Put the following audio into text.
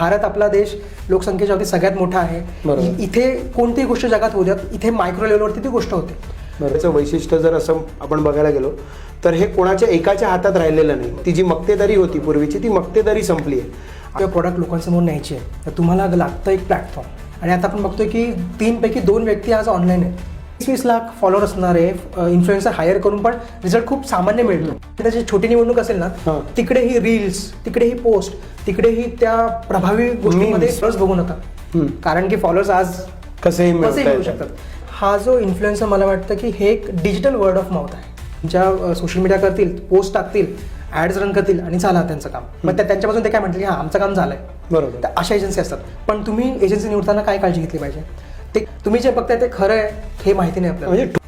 भारत आपला देश लोकसंख्येच्या बाबतीत सगळ्यात मोठा आहे. इथे कोणतीही गोष्ट जगात होऊ द्यात इथे मायक्रो लेवलवरती ती गोष्ट होते. याचं वैशिष्ट्य जर असं आपण बघायला गेलो तर हे कोणाच्या एकाच्या हातात राहिलेलं नाही. ती जी मक्तेदारी होती पूर्वीची ती मक्तेदारी संपली आहे. किंवा प्रोडक्ट लोकांसमोर न्यायची आहे. तर तुम्हाला लागतं एक प्लॅटफॉर्म आणि आता आपण बघतोय की तीनपैकी दोन व्यक्ती आज ऑनलाईन आहेत. वीस वीस लाख फॉलोअर असणारे इन्फ्लुएन्सर हायर करून पण रिझल्ट खूप सामान्य मिळतो त्याची छोटी निवडणूक असेल ना. तिकडे ही. रील्स तिकडे ही पोस्ट तिकडे ही त्या प्रभावी गोष्टींमध्ये. फॉलोअर्स बघू नका. कारण की फॉलोअर्स आज कसेही मिळू. शकतात. हा जो इन्फ्लुएन्सर मला वाटतं की हे एक डिजिटल वर्ड ऑफ माउथ आहे. ज्या सोशल मीडिया करतील पोस्ट टाकतील ऍड्स रन करतील आणि झाला त्यांचं काम. मग त्या- त्यांच्यापासून ते काय म्हणतील की हा आमचं काम झालंय. बरोबर. अशा एजन्सी असतात. पण तुम्ही एजन्सी निवडताना काय काळजी घेतली पाहिजे? ते तुम्ही जे बघताय ते खरं आहे. हे माहिती नाही आपल्याला. म्हणजे